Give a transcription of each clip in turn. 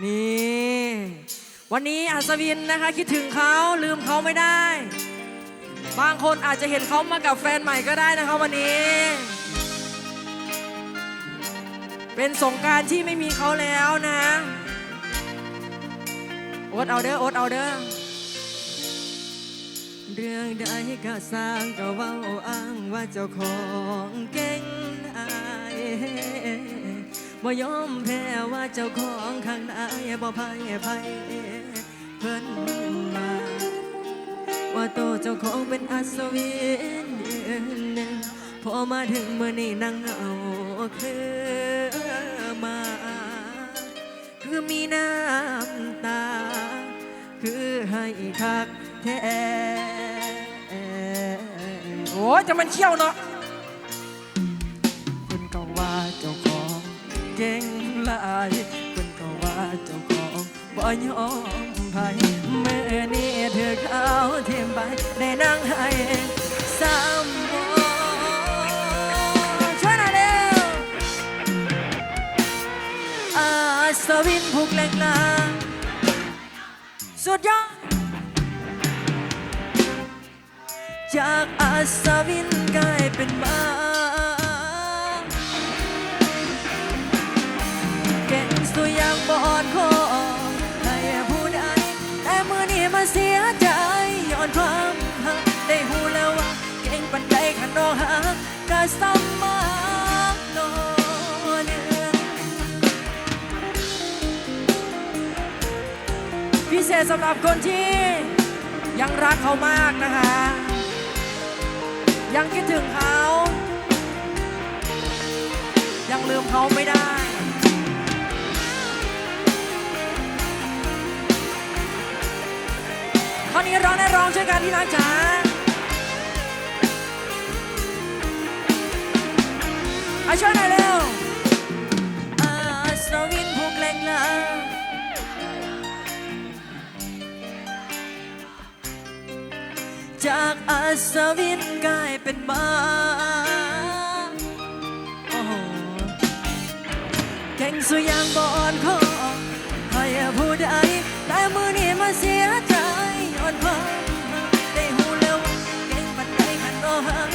นี่ วันนี้อัศวินนะคะ คิดถึงเขาลืมเขาไม่ได้ บางคนอาจจะเห็นเขามากับแฟนใหม่ก็ได้นะคะวันนี้ เป็นสงการที่ไม่มีเขาแล้วนะอดเอาเด้ออดเอาเด้อเรื่องใดก็สร้างก็ว้าอ้างว่าเจ้าของเก่งอาย บ่ยอมแพ้ว่าเจ้าของข้างในบ่พ่ายไพ่เพิ่นมาว่าโตเจ้าของเป็นอัศวินยืนหนึ่งพอมาถึงเมื่อนี้นั่งเอาคือมา คือมีน้ำตา คือให้คักแท้โอ้จะมันเชี่ยวเนาะ ก่งหลายคนก็ว่าเจ้าของบ่ยอมไพ่เมื่อนี้เธอเขาเทียมไปได้นั่งให้สามโมช่วยหน่อยเร็วอาสวินผูกเหล็กลาสุดยอดจากอาสวินกลายเป็นบ้า พิเศษสำหรับคนที่ยังรักเขามากนะคะ ยังคิดถึงเขา ยังลืมเขาไม่ได้คราวนี้ร้องได้ร้องช่วยกันที่รักจ๋า เอาช่วยหน่อยเร็วอาสวินผูกแรงลาจากอาสวินกลายเป็นบ้าโอ้โหเก่งสุดย่างบอนคอให้ผู้ใดแต่มือนี้มาเสียใจอ่อนความได้หูแล้วเก่งปันใดขันโอหัก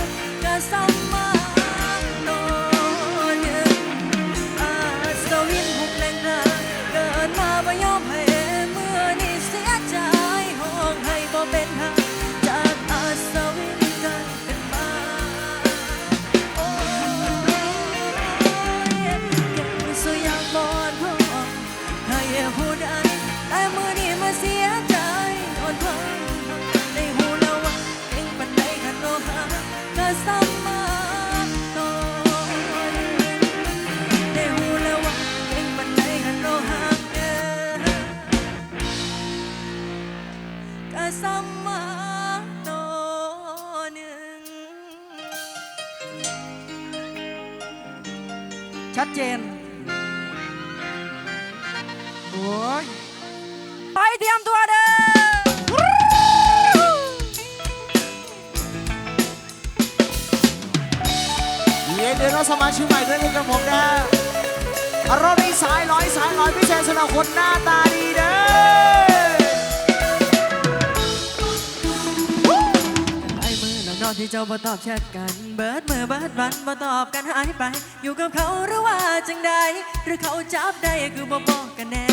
ก็ซ้ำ เจน โอ้ยไปเตรียมตัวเด้อเย็นเดี๋ยวเราสมาชิกใหม่ด้วยกันกับผมนะฮะรอบนี้สายร้อยสายร้อยพิเศษสำหรับคนหน้าตาดีเด้อ อ้มือนที่เจ้าบ่ตอบแชทกัน เบิดมือเบิดวันบ่ตอบกันหายไป อยู่กับเขาหรือว่าจังใดหรือเขาจับได้คือบ่บอกกันแน่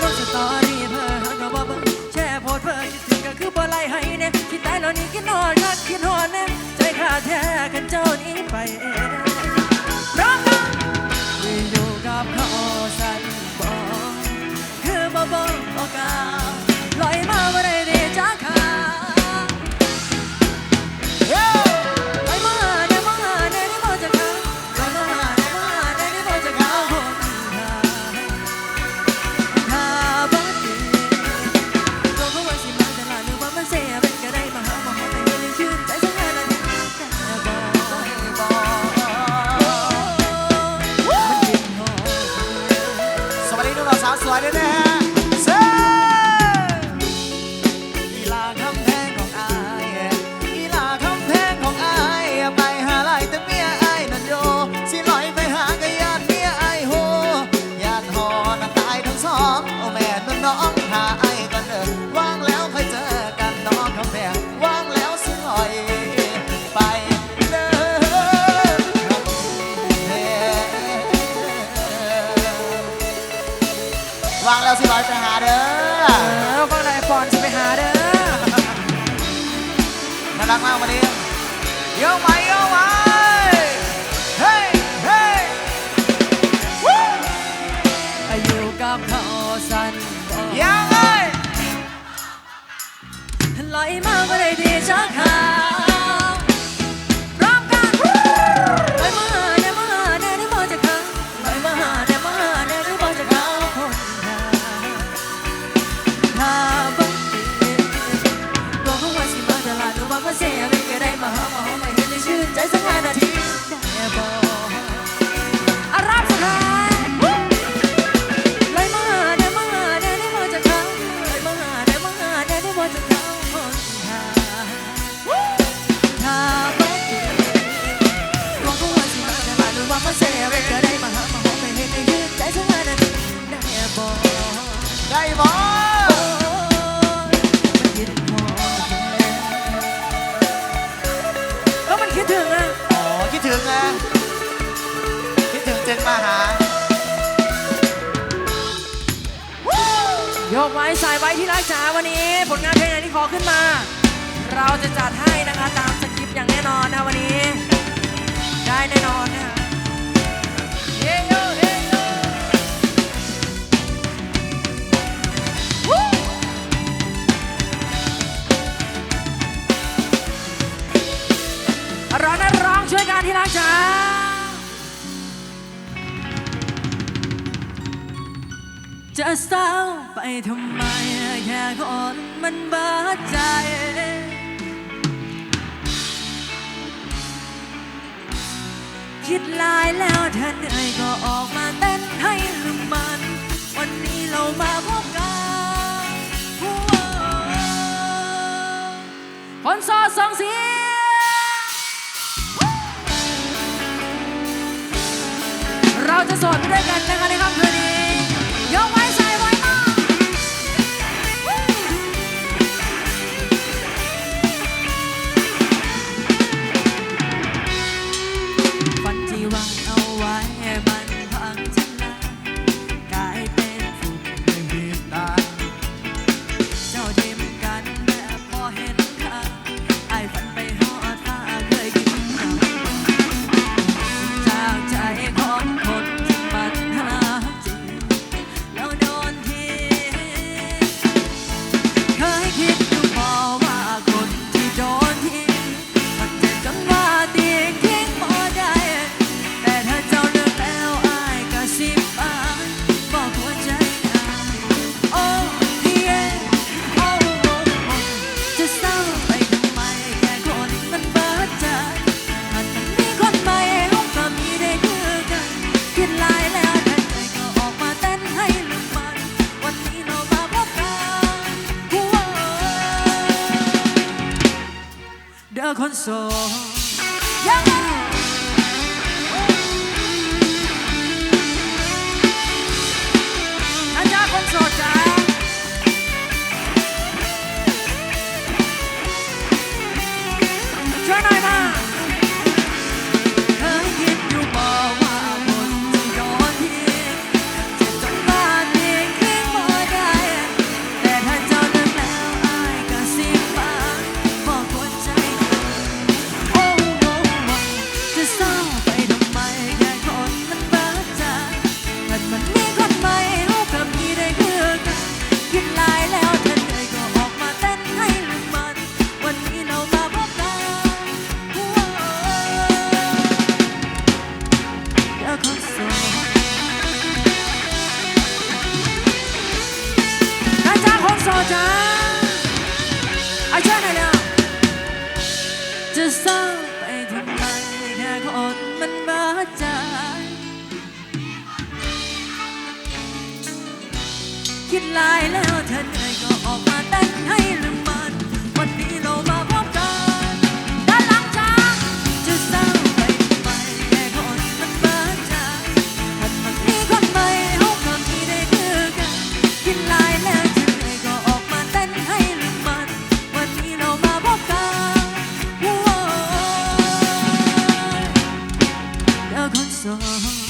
ลงสตอรี่เพื่อหาก็บ่เบิ่งแช่โพสเพื่อคิดถึงก็คือบ่ไล่ให้แน่คิดตายแล้วนี่คิดนอนคักคิดหอนแน่ใจขาดแท้กันเจ้านี้ไปเองร้องกันอยู่กับเขาสั่นบอกคือบ่บอกบอกกล่าวลอยมาบ่ได้ดีจ้าขา ทุกส มาบ่ได้ดีจักหา ป่ะฮโยกไว้สายไว้ที่รักจ๋าวันนี้ ผลงานเพลงไหนที่ขอขึ้นมา เราจะจัดให้นะคะตามสคริปต์อย่างแน่นอนนะวันนี้ ได้แน่นอนนะคะเฮ้โยเฮ้ร้อนร้องช่วยกันที่รักจ๋า จะเศร้าไปทำไม แค่ก่อนมันบาดใจ คิดลายแล้วเธอเหนื่อยก็ออกมาเต้นให้รำมมัน วันนี้เรามาพบกันคนซอสองเสียเราจะสอนด้วยกันนะ soul. song.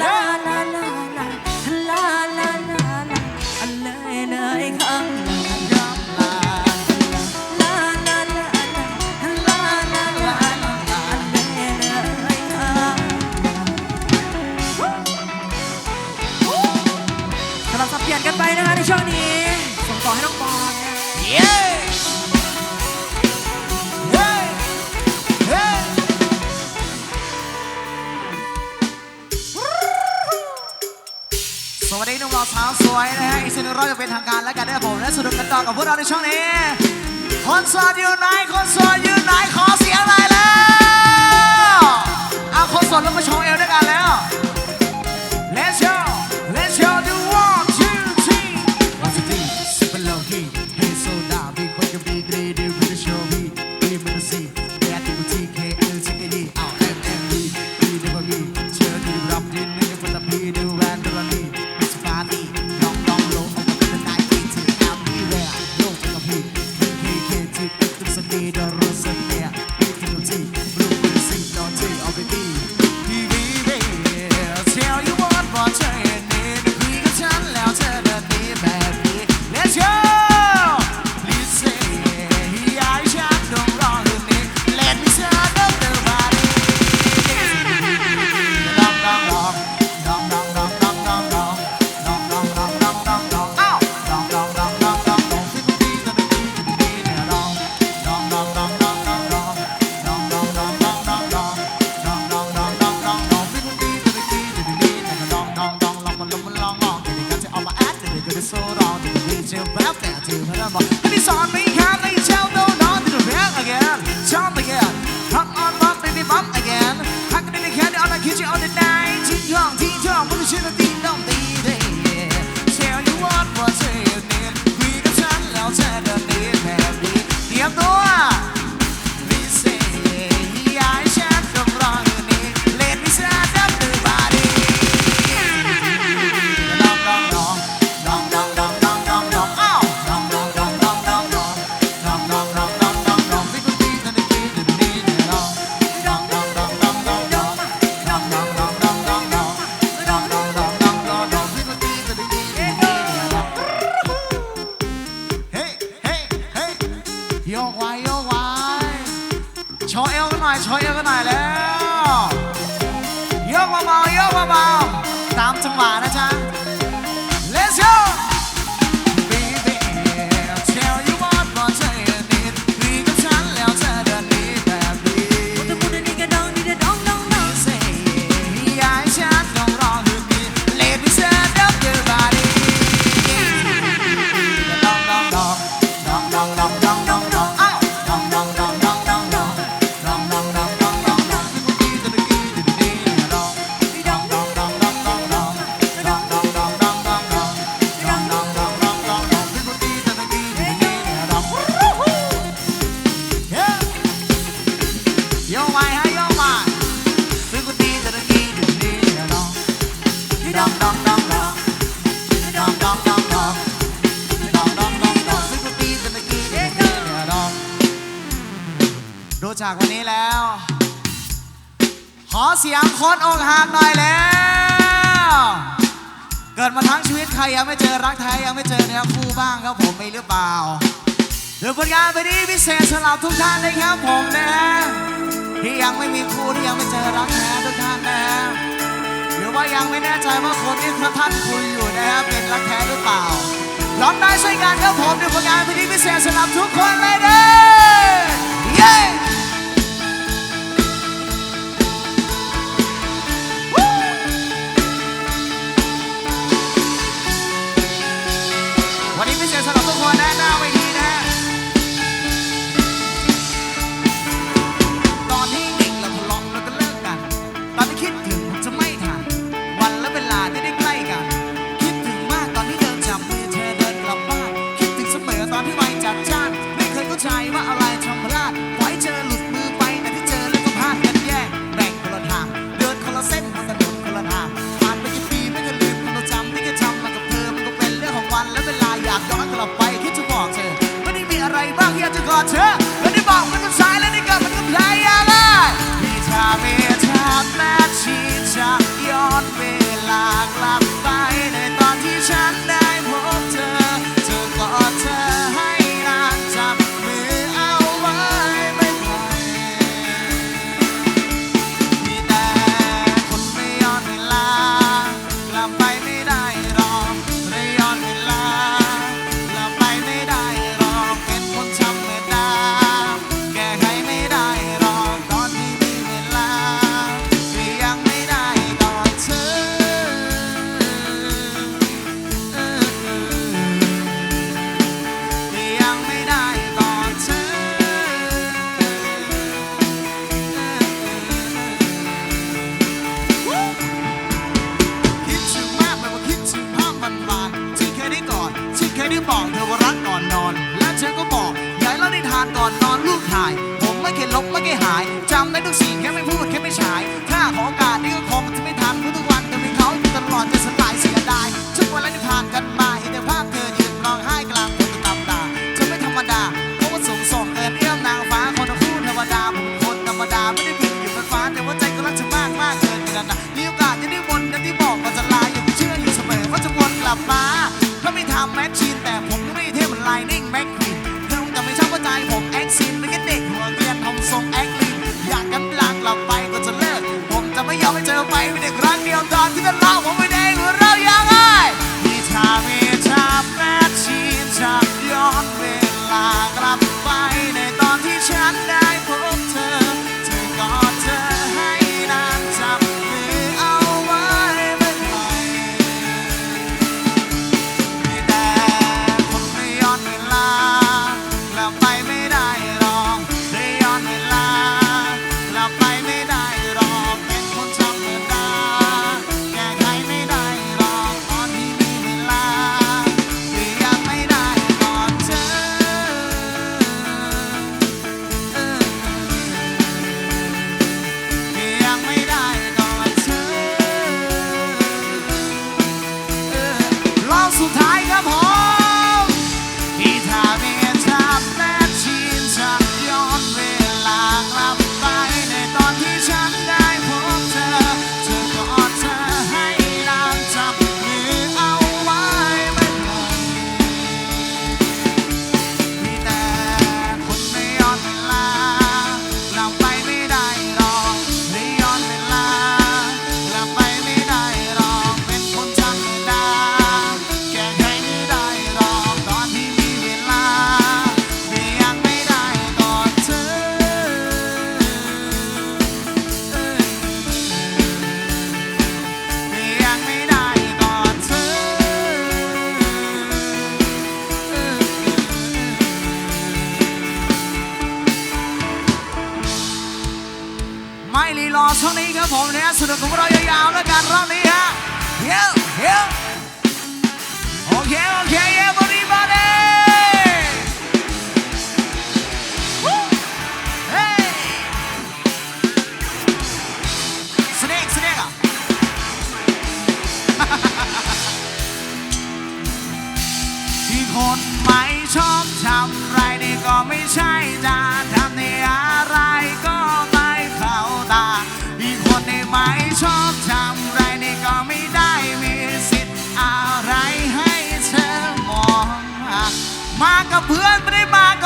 Love. กับพวกเราในช่องนี้คอนเสิอยู่ไหนคอนเสิอยู่ไหนขอเสียงหน่อยแล้วเอาคอนเสิร์ตลงมาโชว์เอลด้วยกันแล้ว Let's go Let's go do one two three one two three super low key hey so down มีคนก็มีกรีดี And another. And it's can they tell จากวันนี้แล้ว ขอเสียงคนอกหักหน่อยแล้ว เกิดมาทั้งชีวิตใครยังไม่เจอรักแท้ยังไม่เจอเนื้อคู่บ้างครับผมไม่หรือเปล่าหรือผลงานไปนี้พิเศษสำหรับทุกท่านเลยครับผมนะที่ยังไม่มีคู่ที่ยังไม่เจอรักแท้ทุกท่านนะฮะหรือว่ายังไม่แน่ใจว่าคนที่ท่านคุยอยู่นะครับเป็นรักแท้หรือเปล่าร้องได้ช่วยกันครับผมด้วยผลงานเนี้พิเศษสำหรับทุกคนเลยเด้อเย้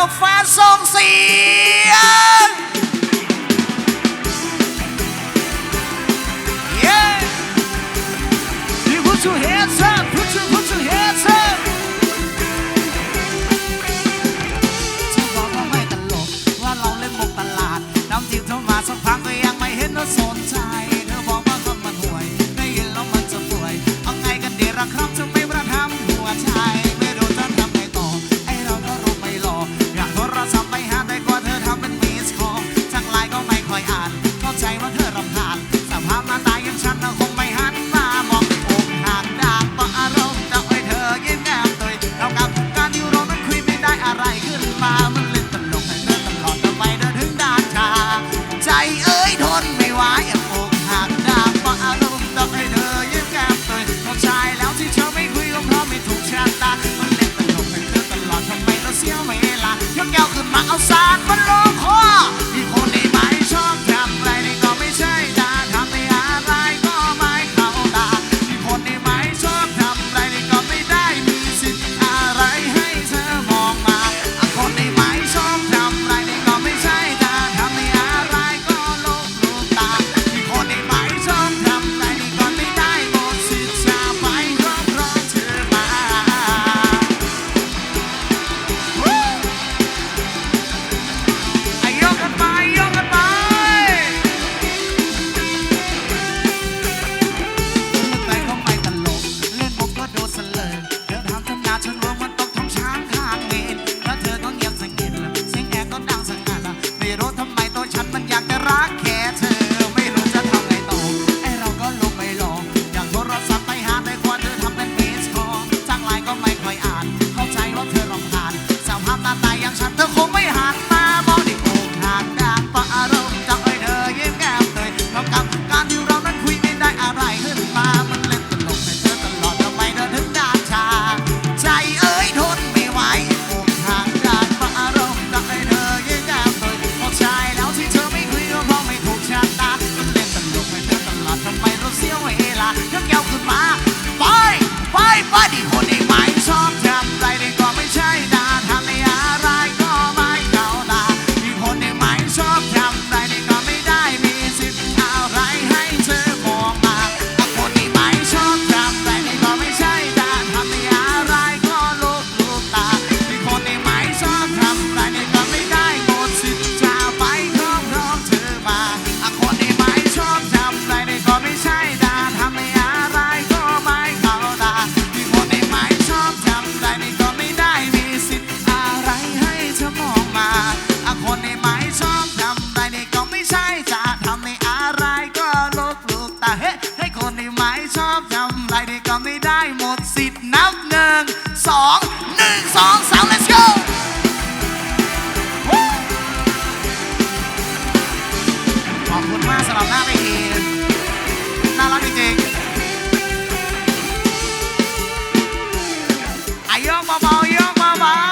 กฟ้าส่งเสียงเย้ You put your hands up put your put your hands up จะบอกว่าไม่ตลกว่าเราเล่นมุกตลาดน้ำจิ้มเท่ามาสักพักก็ยังไม่เห็นว่าสนใจ สิบนับหนึ่งสองหนึ่งสองสาม let's go ขอบคุณมากสำหรับหน้าเวทีน่ารักจริงๆอายองเบาๆยองเบา